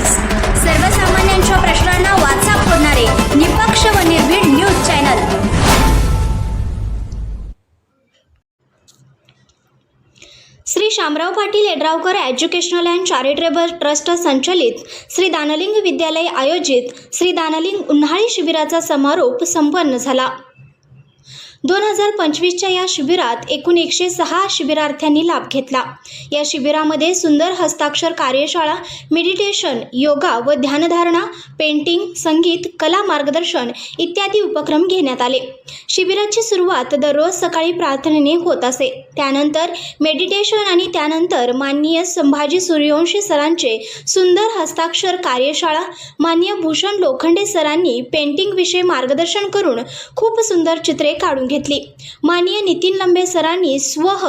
News सर्वसामान्यांच्या प्रश्नांना वाचा फोडणारे निपक्ष व निर्भीड news channel. Shri Shamrao Patil Yedravkar educational and charitable trust संचलित श्री दानलिंग विद्यालय आयोजित श्री दानलिंग उन्हाळी शिबिराचा समारोप संपन्न झाला. दोन हजार पंचवीसच्या या शिबिरात एकूण एकशे सहा शिबिरार्थ्यांनी लाभ घेतला. या शिबिरामध्ये सुंदर हस्ताक्षर कार्यशाळा मेडिटेशन योगा व ध्यानधारणा पेंटिंग संगीत कला मार्गदर्शन इत्यादी उपक्रम घेण्यात आले. शिबिराची सुरुवात दररोज सकाळी प्रार्थनेने होत असे. त्यानंतर मेडिटेशन आणि त्यानंतर माननीय संभाजी सूर्यवंशी सरांचे सुंदर हस्ताक्षर कार्यशाळा माननीय भूषण लोखंडे सरांनी पेंटिंग विषय मार्गदर्शन करून खूप सुंदर चित्रे काढून घेतली. माननीय नितीन लंबे सरांनी स्वह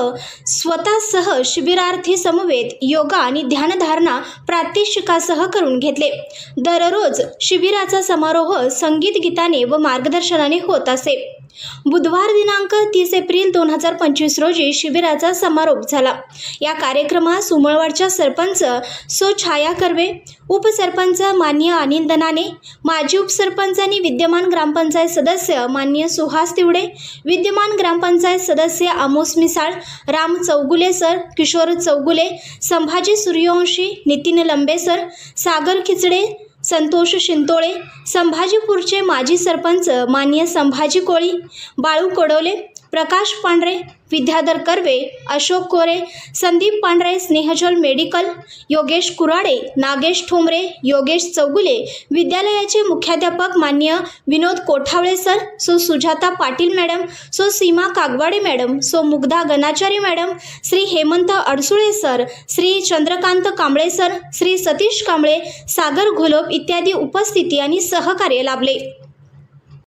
स्वतःसह शिबिरार्थी समवेत योगा आणि ध्यानधारणा प्रात्यक्षिकासह करून घेतले. दररोज शिबिराचा समारोह संगीत गीताने व मार्गदर्शनाने होत असे. बुधवार दिनांक तीस एप्रिल दोन हजार पंचवीस रोजी शिबिराचा समारोप झाला. या कार्यक्रमात सुमळवाडच्या सरपंच सो छाया कर्वे उपसरपंच मान्य अनिल दनाने माजी उपसरपंच आणि विद्यमान ग्रामपंचायत सदस्य मान्य सुहास तिवडे विद्यमान ग्रामपंचायत सदस्य आमोस मिसाळ राम चौगुले सर किशोर चौगुले संभाजी सूर्यवंशी नितीन लंबे सर सागर खिचडे संतोष शिंतोळे संभाजीपूरचे माजी सरपंच मान्य संभाजी कोळी बाळू कडोले प्रकाश पांढरे विद्याधर कर्वे अशोक कोरे संदीप पांढरे स्नेहजल मेडिकल योगेश कुराडे नागेश ठोंबरे योगेश चौगुले विद्यालयाचे मुख्याध्यापक मान्य विनोद कोठावळे सर सो सुजाता पाटील मॅडम सो Seema Kagwade madam so Mugdha Ganachari madam Shri Hemant Adsule sir Shri Chandrakant Kamble sir Shri Satish Kamble Sagar Gholap इत्यादी उपस्थिती आणि सहकार्य लाभले.